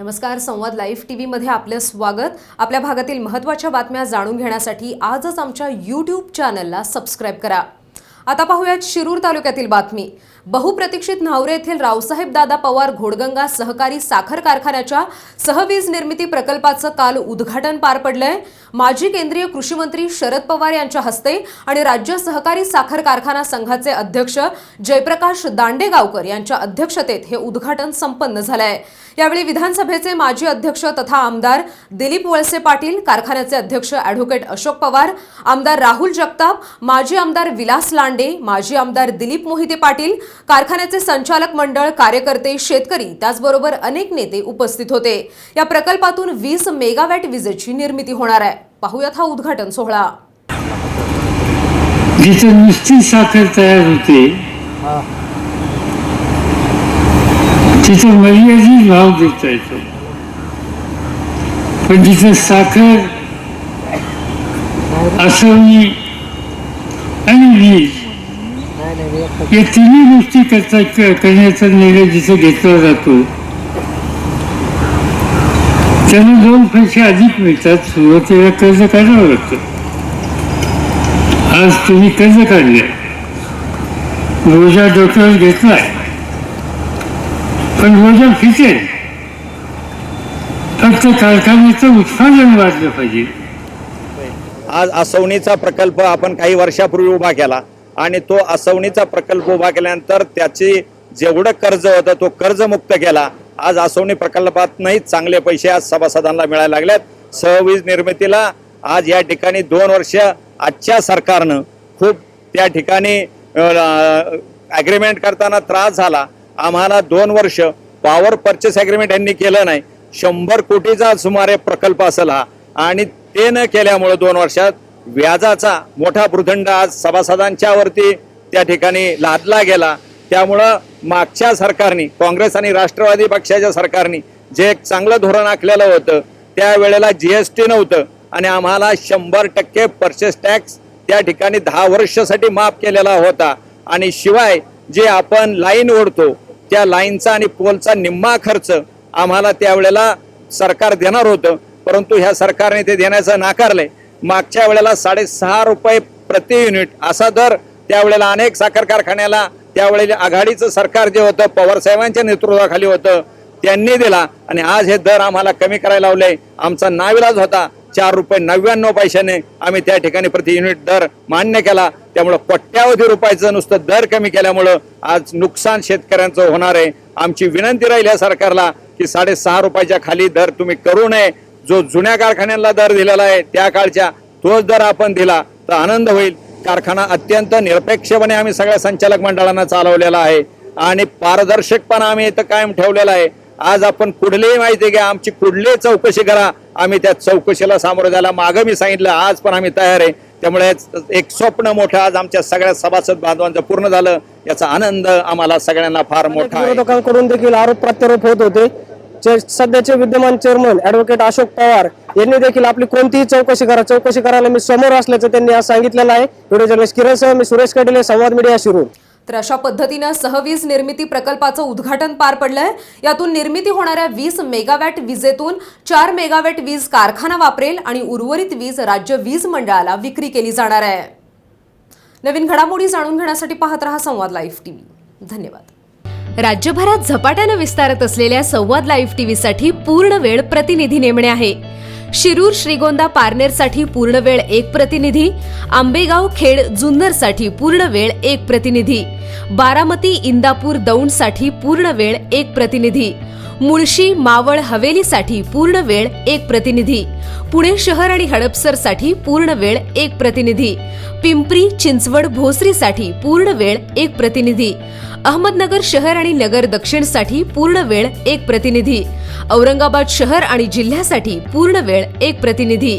नमस्कार संवाद live T व्हीमध्ये आपलं स्वागत. आपल्या भागातील महत्त्वाच्या बातम्या जाणून घेण्यासाठी आजच आमच्या यूट्यूब चॅनलला सबस्क्राईब करा. आता पाहूयात शिरूर तालुक्यातील बातमी. बहुप्रतीक्षित न्हावरे येथील रावसाहेब दादा पवार घोडगंगा सहकारी साखर कारखान्याच्या सहवीज निर्मिती प्रकल्पाचं काल उद्घाटन पार पडलंय. माजी केंद्रीय कृषी मंत्री शरद पवार यांच्या हस्ते आणि राज्य सहकारी साखर कारखाना संघाचे अध्यक्ष जयप्रकाश दांडेगावकर यांच्या अध्यक्षतेत हे उद्घाटन संपन्न झालंय. यावेळी विधानसभेचे माजी अध्यक्ष तथा आमदार दिलीप वळसे पाटील कारखान्याचे अध्यक्ष अॅडव्होकेट अशोक पवार आमदार राहुल जगताप माजी आमदार विलास लांडे माजी आमदार दिलीप मोहिते पाटील कारखान्याचे संचालक मंडळ कार्यकर्ते शेतकरी त्याचबरोबर अनेक नेते उपस्थित होते. या प्रकल्पातून वीस मेगावॅट विजेची निर्मिती होणार आहे. पाहूयात हा उद्घाटन सोहळा. जिथे नुसती साखर तयार होते तिथे मर्यादित भाव देता येतो. पण जिथे साखर असवणी आणि वीज या तिन्ही गोष्टी करता करण्याचा निर्णय जिथे घेतला जातो त्यांना दोन पैसे अधिक मिळतात. सुरुवातीला कर्ज काढावं लागतं. आज तुम्ही कर्ज काढले. रोजा डोक्यावर घेतलाय पण रोजा फिटेल. फक्त कारखान्याचं उत्पादन वाढलं पाहिजे. आज असवणीचा प्रकल्प आपण काही वर्षापूर्वी उभा केला. आणि तो असवणीचा प्रकल्प उभा केल्यानंतर त्याची जेवढं कर्ज होतं तो कर्जमुक्त केला. आज आसवणी प्रकल्पात नाही चांगले पैसे आज सभासदांना मिळायला लागलेत. सहवीज निर्मितीला आज या ठिकाणी दोन वर्ष आजच्या सरकारनं खूप त्या ठिकाणी ॲग्रीमेंट करताना त्रास झाला. आम्हाला दोन वर्ष पॉवर पर्चेस ॲग्रीमेंट यांनी केलं नाही. शंभर कोटीचा सुमारे प्रकल्प असेल हा. आणि ते न केल्यामुळे दोन वर्षात व्याजाचा मोठा भूदंड आज सभासदांच्या वरती त्या ठिकाणी लादला गेला. त्यामुळं मागच्या सरकारने काँग्रेस आणि राष्ट्रवादी पक्षाच्या सरकारने जे एक चांगलं धोरण आखलेलं होतं त्यावेळेला टी नव्हतं आणि आम्हाला शंभर टक्के परचेस टॅक्स त्या ठिकाणी दहा वर्षासाठी माफ केलेला होता. आणि शिवाय जे आपण लाईन ओढतो त्या लाईनचा आणि पोलचा निम्मा खर्च आम्हाला त्यावेळेला सरकार देणार होतं. परंतु ह्या सरकारने ते देण्याचं नाकारलंय. मागच्या वेळेला साडेसहा रुपये प्रति युनिट असा दर त्यावेळेला अनेक साखर कारखान्याला त्यावेळेला आघाडीचं सरकार जे होतं पवारसाहेबांच्या नेतृत्वाखाली होतं त्यांनी दिला. आणि आज हे दर आम्हाला कमी करायला लावले. आमचा नाविलाज होता. चार रुपये नव्याण्णव पैशाने आम्ही त्या ठिकाणी प्रति युनिट दर मान्य केला. त्यामुळं कोट्यावधी रुपयाचं नुसतं दर कमी केल्यामुळं आज नुकसान शेतकऱ्यांचं होणार आहे. आमची विनंती राहील या सरकारला की साडेसहा रुपयाच्या खाली दर तुम्ही करू नये. जो जुन्या कारखान्यांना दर दिलेला आहे त्या काळच्या तोच दर आपण दिला तर आनंद होईल. कारखाना अत्यंत निरपेक्षपणे आम्ही सगळ्या संचालक मंडळांना चालवलेला आहे आणि पारदर्शकपणा आम्ही इथं कायम ठेवलेला आहे. आज आपण कुठलीही माहिती घ्या आमची कुठलीही चौकशी करा. आम्ही त्या चौकशीला सामोरं जायला मागं मी सांगितलं आज पण आम्ही तयार आहे. त्यामुळे एक स्वप्न मोठं आज आमच्या सगळ्या सभासद बांधवांचं पूर्ण झालं. याचा आनंद आम्हाला सगळ्यांना फार मोठा विरोधकांकडून देखील आरोप प्रत्यारोप होत होते. सध्याचे विद्यमान चेअरमन ऍडव्होकेट अशोक पवार यांनी देखील आपली कोणतीही चौकशी करा चौकशी करायला मी समोर असल्याचं त्यांनी आज सांगितलेलं आहे. व्हिडिओ जर्नलिस्ट किरण सह मी सुरेश कडिले संवाद मीडिया शिरू तर अशा पद्धतीनं सहवीज निर्मिती प्रकल्पाचं उद्घाटन पार पडलंय. यातून निर्मिती होणाऱ्या वीस मेगावॅट विजेतून चार मेगावॅट वीज कारखाना वापरेल आणि उर्वरित वीज राज्य वीज मंडळाला विक्री केली जाणार आहे. नवीन घडामोडी जाणून घेण्यासाठी पाहत रहा संवाद लाईव्ह टीव्ही. धन्यवाद. राज्यभरात झपाट्यानं विस्तारत असलेल्या संवाद लाईव्ह टीव्हीसाठी पूर्ण वेळ प्रतिनिधी नेमणे आहे. शिरूर श्रीगोंदा पारनेरसाठी पूर्ण वेळ एक प्रतिनिधी आंबेगाव खेड जुन्नरसाठी पूर्ण वेळ एक प्रतिनिधी बारामती इंदापूर दौंडसाठी पूर्ण वेळ एक प्रतिनिधी मुळशी मावळ हवेलीसाठी पूर्ण वेळ एक प्रतिनिधी पुणे शहर आणि हडपसरसाठी पूर्ण वेळ एक प्रतिनिधी पिंपरी चिंचवड भोसरीसाठी पूर्ण वेळ एक प्रतिनिधी अहमदनगर शहर आणि नगर दक्षिणसाठी पूर्ण वेळ एक प्रतिनिधी. औरंगाबाद शहर आणि जिल्ह्यासाठी पूर्ण वेळ एक प्रतिनिधी.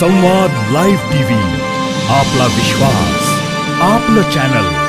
संवाद लाईव्ह टीव्ही आपला विश्वास आपलं चॅनल.